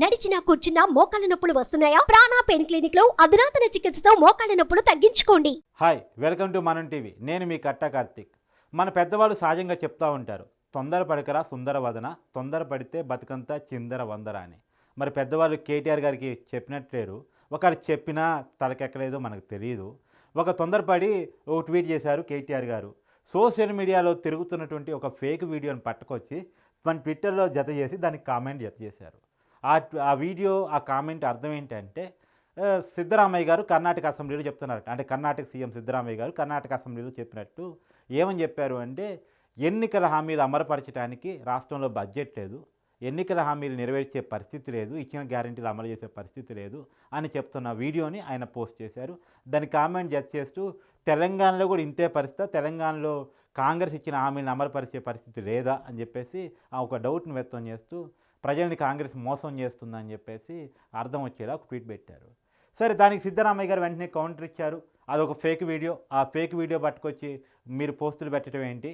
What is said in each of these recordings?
నడిచినా కూర్చున్నా మోకాళ్ళ నొప్పులు వస్తున్నాయా? ప్రాణా పెయిన్ క్లినిక్లో అధునాతన చికిత్సతో మోకాళ్ళ నొప్పులు తగ్గించుకోండి. Hi welcome to Manam TV. నేను మీ కట్ట కార్తిక్. మన పెద్దవాళ్ళు సహజంగా చెప్తా ఉంటారు తొందర పడకరా సుందర వదన తొందర పడితే బతుకంతా చిందర వందర అని. మరి పెద్దవాళ్ళు కేటీఆర్ గారికి చెప్పినట్లేరు. ఒకరు చెప్పినా తలకెక్కలేదో మనకు తెలియదు ఒక తొందరపడి ఓ ట్వీట్ చేశారు కేటీఆర్ గారు. సోషల్ మీడియాలో తిరుగుతున్నటువంటి ఒక ఫేక్ వీడియోని పట్టుకొచ్చి మన ట్విట్టర్లో జత చేసి దానికి కామెంట్ జత చేశారు. ఆ ఆ వీడియో ఆ కామెంట్ అర్థం ఏంటంటే సిద్ధరామయ్య గారు కర్ణాటక అసెంబ్లీలో చెప్తున్నారు. అంటే కర్ణాటక సీఎం సిద్ధరామయ్య గారు కర్ణాటక అసెంబ్లీలో చెప్పినట్టు ఏమని చెప్పారు అంటే ఎన్నికల హామీలు అమలుపరచడానికి రాష్ట్రంలో బడ్జెట్ లేదు. ఎన్నికల హామీలు నెరవేర్చే పరిస్థితి లేదు. ఇచ్చిన గ్యారెంటీలు అమలు చేసే పరిస్థితి లేదు అని చెప్తున్న వీడియోని ఆయన పోస్ట్ చేశారు. దాని కామెంట్ జడ్జ్ చేస్తూ తెలంగాణలో కూడా ఇంతే పరిస్థితి తెలంగాణలో కాంగ్రెస్ ఇచ్చిన హామీలను అమలుపరిచే పరిస్థితి లేదా అని చెప్పేసి ఆ ఒక డౌట్ని వ్యక్తం చేస్తూ ప్రజల్ని కాంగ్రెస్ మోసం చేస్తుందని చెప్పేసి అర్థం వచ్చేలా ఒక ట్వీట్ పెట్టారు. సరే దానికి సిద్ధరామయ్య గారు వెంటనే కౌంటర్ ఇచ్చారు. అదొక ఫేక్ వీడియో. ఆ ఫేక్ వీడియో పట్టుకొచ్చి మీరు పోస్టులు పెట్టడం ఏంటి?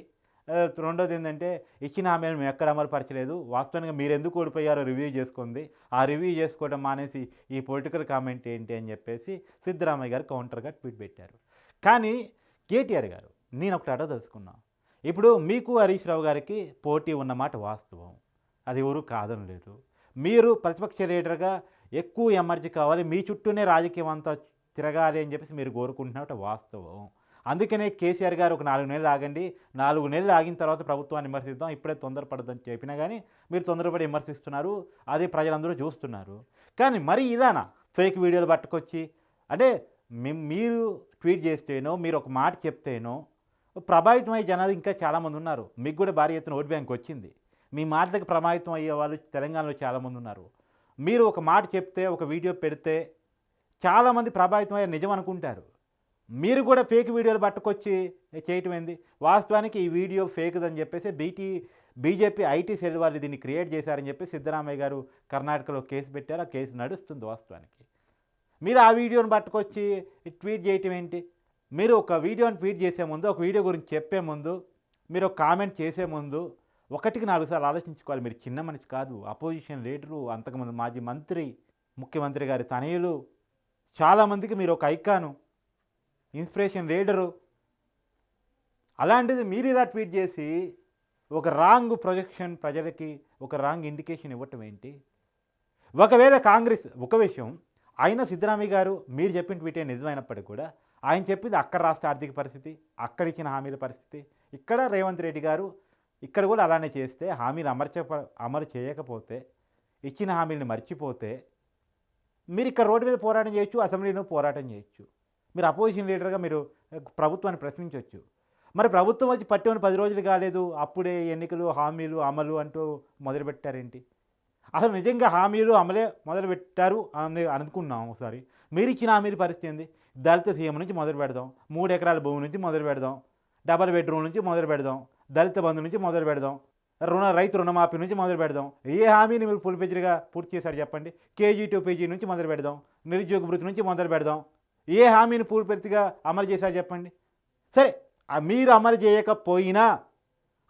రెండోది ఏంటంటే ఇచ్చిన హామీలను మేము ఎక్కడ అమలుపరచలేదు. వాస్తవంగా మీరు ఎందుకు ఓడిపోయారో రివ్యూ చేసుకుంది. ఆ రివ్యూ చేసుకోవడం మానేసి ఈ పొలిటికల్ కామెంట్ ఏంటి అని చెప్పేసి సిద్ధరామయ్య గారు కౌంటర్గా ట్వీట్ పెట్టారు. కానీ కేటీఆర్ గారు నేను ఒకటి అడగదలుచుకున్నాను ఇప్పుడు మీకు హరీష్ రావు గారికి పోటీ ఉన్నమాట వాస్తవం. అది ఎవరు కాదనలేదు మీరు ప్రతిపక్ష లీడర్గా ఎక్కువ ఎమర్జీ కావాలి మీ చుట్టూనే రాజకీయం అంతా తిరగాలి అని చెప్పేసి మీరు కోరుకుంటున్నట్టు వాస్తవం. అందుకనే కేసీఆర్ గారు ఒక నాలుగు నెలలు ఆగండి నాలుగు నెలలు ఆగిన తర్వాత ప్రభుత్వాన్ని విమర్శిద్దాం ఇప్పుడే తొందరపడదని చెప్పినా కానీ మీరు తొందరపడి విమర్శిస్తున్నారు అదే ప్రజలందరూ చూస్తున్నారు. కానీ మరి ఇలానా ఫేక్ వీడియోలు పట్టుకొచ్చి అంటే మీరు ట్వీట్ చేస్తేనో మీరు ఒక మాట చెప్తేనో ప్రభావితమయ్యే జనాలు ఇంకా చాలామంది ఉన్నారు. మీకు కూడా భారీ ఎత్తున ఓట్ బ్యాంక్ వచ్చింది. మీ మాటలకు ప్రభావితం అయ్యే వాళ్ళు తెలంగాణలో చాలామంది ఉన్నారు. మీరు ఒక మాట చెప్తే ఒక వీడియో పెడితే చాలామంది ప్రభావితం అయ్యే నిజం అనుకుంటారు. మీరు కూడా ఫేక్ వీడియోలు పట్టుకొచ్చి చేయటం ఏంది? వాస్తవానికి ఈ వీడియో ఫేక్ అని చెప్పేసి బీటీ బీజేపీ ఐటీ సెల్ వాళ్ళు దీన్ని క్రియేట్ చేశారని చెప్పి సిద్ధరామయ్య గారు కర్ణాటకలో కేసు పెట్టారు. ఆ కేసు నడుస్తుంది వాస్తవానికి. మీరు ఆ వీడియోని పట్టుకొచ్చి ట్వీట్ చేయటం ఏంటి? మీరు ఒక వీడియోని ట్వీట్ చేసే ముందు ఒక వీడియో గురించి చెప్పే ముందు మీరు ఒక కామెంట్ చేసే ముందు ఒకటికి నాలుగు సార్లు ఆలోచించుకోవాలి. మీరు చిన్న మనిషి కాదు. అపోజిషన్ లీడరు అంతకుముందు మాజీ మంత్రి ముఖ్యమంత్రి గారి తనయులు చాలామందికి మీరు ఒక ఐకాను ఇన్స్పిరేషన్ లీడరు. అలాంటిది మీరు ఇలా ట్వీట్ చేసి ఒక రాంగ్ ప్రొజెక్షన్ ప్రజలకి ఒక రాంగ్ ఇండికేషన్ ఇవ్వటం ఏంటి? ఒకవేళ కాంగ్రెస్ ఒక విషయం ఆయన సిద్ధరామయ్య గారు మీరు చెప్పిన ట్వీటే నిజమైనప్పటికీ కూడా ఆయన చెప్పింది అక్కడ రాష్ట్ర ఆర్థిక పరిస్థితి అక్కడ ఇచ్చిన హామీల పరిస్థితి. ఇక్కడ రేవంత్ రెడ్డి గారు ఇక్కడ కూడా అలానే చేస్తే హామీలు అమర్చ అమలు చేయకపోతే ఇచ్చిన హామీలను మర్చిపోతే మీరు ఇక్కడ రోడ్డు మీద పోరాటం చేయొచ్చు అసెంబ్లీలో పోరాటం చేయొచ్చు. మీరు అపోజిషన్ లీడర్గా మీరు ప్రభుత్వాన్ని ప్రశ్నించవచ్చు మరి ప్రభుత్వం వచ్చి పట్టి పది రోజులు కాలేదు అప్పుడే ఎన్నికలు హామీలు అమలు అంటూ మొదలుపెట్టారేంటి? అసలు నిజంగా హామీలు అమలే మొదలుపెట్టారు అని అనుకున్నాం ఒకసారి. మీరు ఇచ్చిన హామీల పరిస్థితి ఏంది? దళిత సీఎం నుంచి మొదలు పెడదాం మూడు ఎకరాల భూమి నుంచి మొదలు పెడదాం డబల్ బెడ్రూమ్ నుంచి మొదలు పెడదాం దళిత బంధు నుంచి మొదలు పెడదాం. రుణ రైతు రుణమాఫీ నుంచి మొదలు పెడదాం. ఏ హామీని మీరు ఫుల్ పూర్తి చేశారు చెప్పండి? కేజీ టు పేజీ నుంచి మొదలు పెడదాం. నిరుద్యోగ వృత్తి నుంచి మొదలు పెడదాం. ఏ హామీని పూర్తిగా అమలు చేశారు చెప్పండి? సరే మీరు అమలు చేయకపోయినా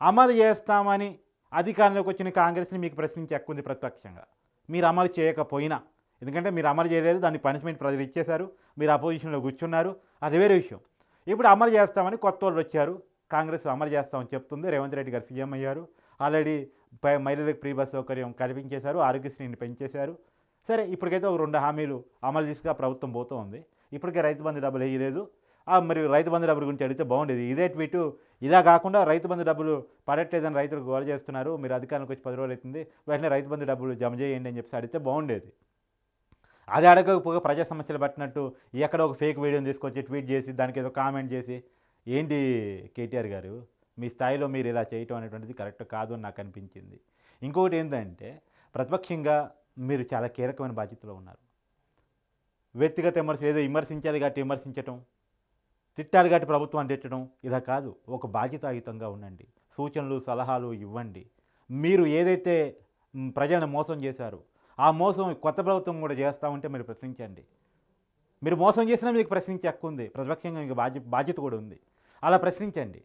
అమలు చేస్తామని అధికారంలోకి వచ్చిన కాంగ్రెస్ని మీకు ప్రశ్నించే హక్కు ఉంది ప్రత్యక్షంగా. మీరు అమలు చేయకపోయినా. ఎందుకంటే మీరు అమలు చేయలేదు దాన్ని పనిష్మెంట్ ప్రజలు ఇచ్చేశారు. మీరు అపోజిషన్లో కూర్చున్నారు. అది వేరే విషయం. ఇప్పుడు అమలు చేస్తామని కొత్త వాళ్ళు వచ్చారు. కాంగ్రెస్ అమలు చేస్తామని చెప్తుంది. రేవంత్ రెడ్డి గారు సీఎం అయ్యారు. ఆల్రెడీ మహిళలకు ఫ్రీ బస్ సౌకర్యం కల్పించేశారు. ఆరోగ్యశ్రీని పెంచేశారు. సరే ఇప్పటికైతే ఒక రెండు హామీలు అమలు తీసుకుగా ప్రభుత్వం పోతూ ఉంది. ఇప్పటికే రైతు బంధు డబ్బులు వేయలేదు. మరి రైతు బంధు డబ్బుల గురించి అడిగితే బాగుండేది. ఇదే ట్వీటు. ఇలా కాకుండా రైతు బంధు డబ్బులు పడట్లేదని రైతులు గోల చేస్తున్నారు. మీరు అధికారానికి వచ్చి పది రోజులు అవుతుంది. వెంటనే రైతు బంధు డబ్బులు జమ చేయండి అని చెప్పి అడిగితే బాగుండేది. అది అడగకపోగా ప్రజా సమస్యలు పట్టినట్టు ఎక్కడ ఒక ఫేక్ వీడియోని తీసుకొచ్చి ట్వీట్ చేసి దానికి ఏదో కామెంట్ చేసి ఏంటి కేటీఆర్ గారు? మీ స్థాయిలో మీరు ఇలా చేయటం అనేటువంటిది కరెక్ట్ కాదు అని నాకు అనిపించింది. ఇంకొకటి ఏంటంటే ప్రతిపక్షంగా మీరు చాలా కీలకమైన బాధ్యతలో ఉన్నారు. వ్యక్తిగత విమర్శ ఏదో విమర్శించాలి కాబట్టి విమర్శించటం తిట్టాలి కాబట్టి ప్రభుత్వాన్ని తిట్టడం ఇలా కాదు. ఒక బాధ్యతాయుతంగా ఉండండి. సూచనలు సలహాలు ఇవ్వండి. మీరు ఏదైతే ప్రజలను మోసం చేశారో ఆ మోసం కొత్త ప్రభుత్వం కూడా చేస్తూ ఉంటే మీరు ప్రశ్నించండి. మీరు మోసం చేసినా మీకు ప్రశ్నించే హక్కు ఉంది. ప్రతిపక్షంగా మీకు బాధ్య బాధ్యత కూడా ఉంది. అలా ప్రశ్నించండి.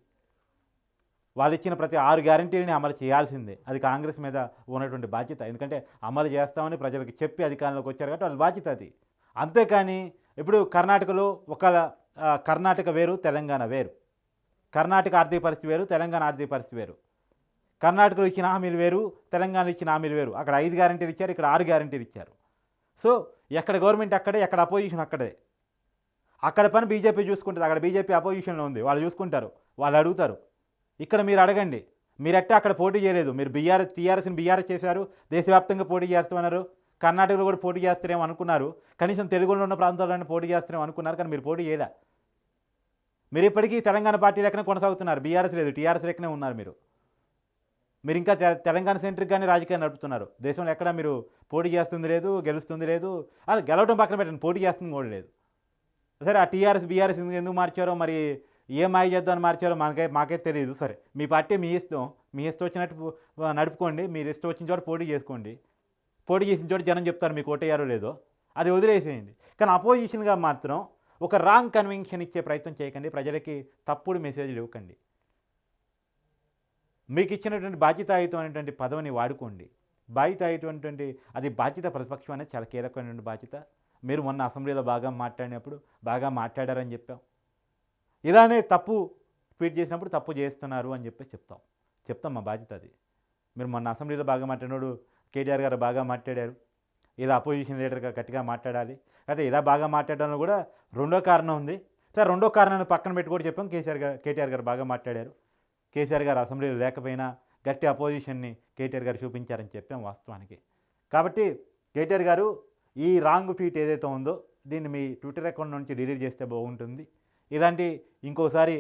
వాళ్ళు ఇచ్చిన ప్రతి ఆరు గ్యారంటీలని అమలు చేయాల్సిందే. అది కాంగ్రెస్ మీద ఉన్నటువంటి బాధ్యత. ఎందుకంటే అమలు చేస్తామని ప్రజలకు చెప్పి అధికారంలోకి వచ్చారు కాబట్టి వాళ్ళ బాధ్యత అది. అంతేకాని ఇప్పుడు కర్ణాటకలో ఒక కర్ణాటక వేరు తెలంగాణ వేరు. కర్ణాటక ఆర్థిక పరిస్థితి వేరు తెలంగాణ ఆర్థిక పరిస్థితి వేరు. కర్ణాటకలో ఇచ్చిన హామీలు వేరు తెలంగాణలో ఇచ్చిన హామీలు వేరు. అక్కడ ఐదు గ్యారంటీలు ఇచ్చారు ఇక్కడ ఆరు గ్యారంటీలు ఇచ్చారు. సో ఎక్కడ గవర్నమెంట్ అక్కడే ఎక్కడ అపోజిషన్ అక్కడే. అక్కడ పని బీజేపీ చూసుకుంటుంది అక్కడ బీజేపీ అపోజిషన్లో ఉంది. వాళ్ళు చూసుకుంటారు వాళ్ళు అడుగుతారు. ఇక్కడ మీరు అడగండి. మీరట్టే అక్కడ పోటీ చేయలేదు? మీరు బీఆర్ఎస్ టీఆర్ఎస్ని బీఆర్ఎస్ చేశారు దేశవ్యాప్తంగా పోటీ చేస్తామన్నారు కర్ణాటకలో కూడా పోటీ చేస్తారేమో అనుకున్నారు కనీసం తెలుగులో ఉన్న ప్రాంతాల్లోనే పోటీ చేస్తారేమో అనుకున్నారు కానీ మీరు పోటీ చేయలే. మీరు ఇప్పటికీ తెలంగాణ పార్టీ లెక్కనే కొనసాగుతున్నారు. బీఆర్ఎస్ లేదు టీఆర్ఎస్ లెక్కనే ఉన్నారు మీరు. మీరు ఇంకా తె- తెలంగాణ సెంట్రిక్గానే రాజకీయాలు నడుపుతున్నారు. దేశంలో ఎక్కడ మీరు పోటీ చేస్తుంది లేదు గెలుస్తుంది లేదు. అది గెలవడం పక్కన పెట్టండి. పోటీ చేస్తుంది కూడా లేదు. సరే ఆ టీఆర్ఎస్ బీఆర్ఎస్ ఎందుకు మార్చారో మరి ఏ మాయ చేద్దామని మార్చారో మనకై మాకే తెలియదు సరే మీ పార్టీ మీ ఇష్టం మీ ఇష్టం వచ్చినట్టు నడుపుకోండి. మీరు ఇష్టం వచ్చిన చోట పోటీ చేసుకోండి. పోటీ చేసిన చోట జనం చెప్తారు మీకు ఓటేయారో లేదో. అది వదిలేసేయండి. కానీ అపోజిషన్గా మాత్రం ఒక రాంగ్ కన్వెన్షన్ ఇచ్చే ప్రయత్నం చేయకండి. ప్రజలకి తప్పుడు మెసేజ్లు ఇవ్వకండి. మీకు ఇచ్చినటువంటి బాధ్యతాయుతమైనటువంటి పదవిని వాడుకోండి. బాధ్యతాయుతమైనటువంటి అది బాధ్యత ప్రతిపక్షం అనేది చాలా కీలకమైనటువంటి బాధ్యత. మీరు మొన్న అసెంబ్లీలో బాగా మాట్లాడినప్పుడు బాగా మాట్లాడారని చెప్పాం. ఇలానే తప్పు ట్వీట్ చేసినప్పుడు తప్పు చేస్తున్నారు అని చెప్పేసి చెప్తాం. చెప్తాం మా బాధ్యత అది. మీరు మొన్న అసెంబ్లీలో బాగా మాట్లాడినప్పుడు కేటీఆర్ గారు బాగా మాట్లాడారు. ఇలా అపోజిషన్ లీడర్గా గట్టిగా మాట్లాడాలి. అయితే ఇలా బాగా మాట్లాడడంలో కూడా రెండో కారణం ఉంది. సరే రెండో కారణాన్ని పక్కన పెట్టి కూడా చెప్పాం. కేసీఆర్ గారు కేటీఆర్ గారు బాగా మాట్లాడారు. కేసీఆర్ గారు అసెంబ్లీలో లేకపోయినా గట్టి అపోజిషన్ని కేటీఆర్ గారు చూపించారని చెప్పాం వాస్తవానికి. కాబట్టి కేటీఆర్ గారు ఈ రాంగ్ ట్వీట్ ఏదైతే ఉందో దీన్ని మీ ట్విట్టర్ అకౌంట్ నుంచి డిలీట్ చేస్తే బాగుంటుంది. ఇలాంటి ఇంకోసారి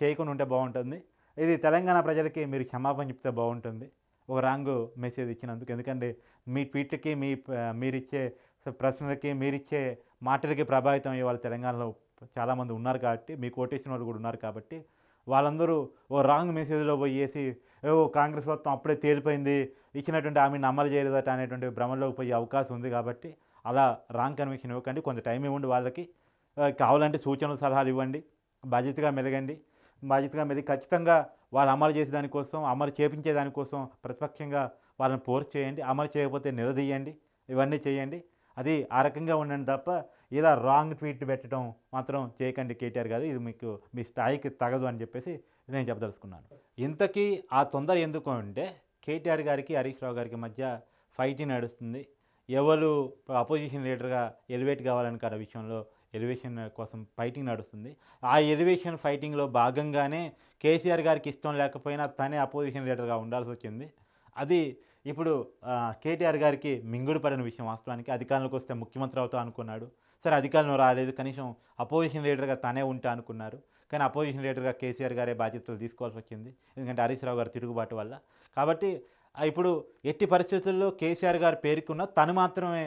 చేయకుండా ఉంటే బాగుంటుంది. ఇది తెలంగాణ ప్రజలకి మీరు క్షమాపణ చెప్తే బాగుంటుంది. ఒక రాంగ్ మెసేజ్ ఇచ్చినందుకు. ఎందుకంటే మీ ట్వీట్కి మీ మీరిచ్చే ప్రశ్నలకి మీరిచ్చే మాటలకి ప్రభావితం అయ్యే వాళ్ళు తెలంగాణలో చాలామంది ఉన్నారు కాబట్టి మీ కోటేషన్ వాళ్ళు కూడా ఉన్నారు కాబట్టి వాళ్ళందరూ ఓ రాంగ్ మెసేజ్లో పోయేసి ఓ కాంగ్రెస్ ప్రభుత్వం అప్పుడే తేలిపోయింది. ఇచ్చినటువంటి ఆమెను అమలు చేయలేదట అనేటువంటి భ్రమంలోకి పోయే అవకాశం ఉంది కాబట్టి అలా రాంగ్ కన్విక్షన్ ఇవ్వకండి. కొంత టైం ఇవ్వండి వాళ్ళకి. కావాలంటే సూచనలు సలహాలు ఇవ్వండి. బాధ్యతగా మెలగండి. బాధ్యతగా మెలిగి ఖచ్చితంగా వాళ్ళు అమలు చేసే దానికోసం అమలు చేపించే దానికోసం ప్రతిపక్షంగా వాళ్ళని ఫోర్స్ చేయండి. అమలు చేయకపోతే నిలదీయండి. ఇవన్నీ చేయండి. అది ఆ రకంగా ఉండండి తప్ప ఇలా రాంగ్ ట్వీట్ పెట్టడం మాత్రం చేయకండి కేటీఆర్ గారు. ఇది మీకు మీ స్థాయికి తగదు అని చెప్పేసి నేను చెప్పదలుచుకున్నాను. ఇంతకీ ఆ తొందర ఎందుకు అంటే కేటీఆర్ గారికి హరీష్ రావు గారికి మధ్య ఫైటింగ్ నడుస్తుంది. ఎవరు అపోజిషన్ లీడర్గా ఎలివేట్ కావాలని విషయంలో ఎలివేషన్ కోసం ఫైటింగ్ నడుస్తుంది. ఆ ఎలివేషన్ ఫైటింగ్లో భాగంగానే కేసీఆర్ గారికి ఇష్టం లేకపోయినా తనే అపోజిషన్ లీడర్గా ఉండాల్సి వచ్చింది. అది ఇప్పుడు కేటీఆర్ గారికి మింగుడు పడిన విషయం వాస్తవానికి. అధికారంలోకి వస్తే ముఖ్యమంత్రి అవుతా అనుకున్నాడు. సరే అధికారంలో రాలేదు. కనీసం అపోజిషన్ లీడర్గా తనే ఉంటా అనుకున్నారు. కానీ అపోజిషన్ లీడర్గా కేసీఆర్ గారే బాధ్యతలు తీసుకోవాల్సి వచ్చింది. ఎందుకంటే హరీష్ రావు గారి తిరుగుబాటు వల్ల. కాబట్టి ఇప్పుడు ఎట్టి పరిస్థితుల్లో కేసీఆర్ గారు పేర్కొన్న తను మాత్రమే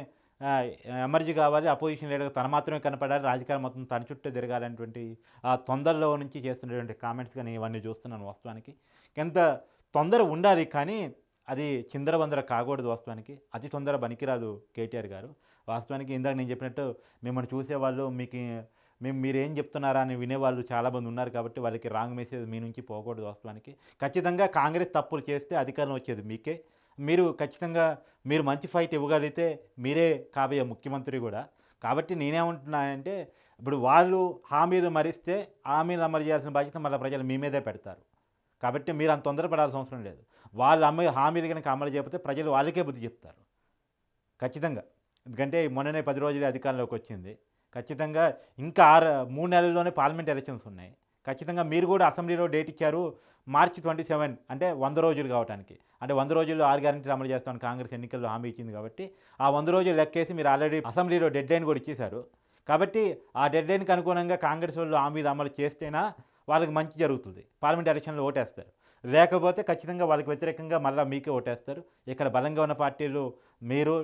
ఎమర్జీ కావాలి అపోజిషన్ లీడర్ తను మాత్రమే కనపడాలి రాజకీయాలు మొత్తం తన చుట్టూ తిరగాలనేటువంటి ఆ తొందరలో నుంచి చేస్తున్నటువంటి కామెంట్స్ కానీ ఇవన్నీ చూస్తున్నాను వాస్తవానికి. ఎంత తొందర ఉండాలి కానీ అది చిందరవందర కాకూడదు వాస్తవానికి. అతి తొందర పనికిరాదు కేటీఆర్ గారు. వాస్తవానికి ఇందాక నేను చెప్పినట్టు మిమ్మల్ని చూసేవాళ్ళు మీకు మేము మీరు ఏం చెప్తున్నారా అని వినేవాళ్ళు చాలామంది ఉన్నారు కాబట్టి వాళ్ళకి రాంగ్ మెసేజ్ మీ నుంచి పోకూడదు వాస్తవానికి. ఖచ్చితంగా కాంగ్రెస్ తప్పులు చేస్తే అధికారం వచ్చేది మీకే. మీరు ఖచ్చితంగా మీరు మంచి ఫైట్ ఇవ్వగలిగితే మీరే కాబోయే ముఖ్యమంత్రి కూడా. కాబట్టి నేనేమంటున్నానంటే ఇప్పుడు వాళ్ళు హామీలు మరిస్తే హామీలు అమలు చేయాల్సిన బాధ్యత మళ్ళీ ప్రజలు మీ మీదే పెడతారు. కాబట్టి మీరు అంత తొందరపడాల్సిన అవసరం లేదు. వాళ్ళు అమ్మ హామీలు కనుక అమలు చేయకపోతే ప్రజలు వాళ్ళకే బుద్ధి చెప్తారు. ఖచ్చితంగా. ఎందుకంటే మొన్ననే పది రోజులే అధికారంలోకి వచ్చింది. ఖచ్చితంగా ఇంకా ఆరు మూడు నెలల్లోనే పార్లమెంట్ ఎలక్షన్స్ ఉన్నాయి. ఖచ్చితంగా మీరు కూడా అసెంబ్లీలో డేట్ ఇచ్చారు మార్చి ట్వంటీ సెవెన్ అంటే వంద రోజులు కావడానికి అంటే వంద రోజుల్లో ఆరు గ్యారెంటీలు అమలు చేస్తామని కాంగ్రెస్ ఎన్నికల్లో హామీ ఇచ్చింది కాబట్టి ఆ వంద రోజులు లెక్కేసి మీరు ఆల్రెడీ అసెంబ్లీలో డెడ్ లైన్ కూడా ఇచ్చేశారు. కాబట్టి ఆ డెడ్ లైన్కి అనుగుణంగా కాంగ్రెస్ వాళ్ళు హామీలు అమలు చేస్తేనా వాళ్ళకి మంచి జరుగుతుంది. పార్లమెంట్ ఎలక్షన్లో ఓటేస్తారు. లేకపోతే ఖచ్చితంగా వాళ్ళకి వ్యతిరేకంగా మళ్ళీ మీకే ఓటేస్తారు. ఇక్కడ బలంగా ఉన్న పార్టీలు మీరు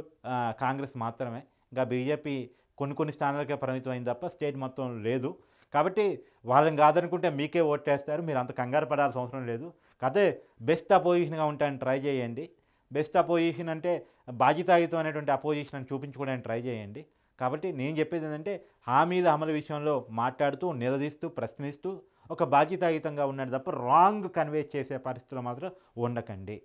కాంగ్రెస్ మాత్రమే. ఇంకా బీజేపీ కొన్ని కొన్ని స్థానాలకే పరిమితం అయింది తప్ప స్టేట్ మొత్తం లేదు. కాబట్టి వాళ్ళని కాదనుకుంటే మీకే ఓటేస్తారు మీరు అంత కంగారు పడాల్సిన అవసరం లేదు. కాకపోతే బెస్ట్ అపోజిషన్గా ఉంటాయని ట్రై చేయండి. బెస్ట్ అపోజిషన్ అంటే బాధ్యతాయుతం అనేటువంటి అపోజిషన్ అని చూపించుకోవడానికి ట్రై చేయండి. కాబట్టి నేను చెప్పేది ఏంటంటే హామీల అమలు విషయంలో మాట్లాడుతూ నిలదీస్తూ ప్రశ్నిస్తూ ఒక బాధ్యతాయుతంగా ఉన్నాడు తప్ప రాంగ్ కన్వే చేసే పరిస్థితులు మాత్రం ఉండకండి.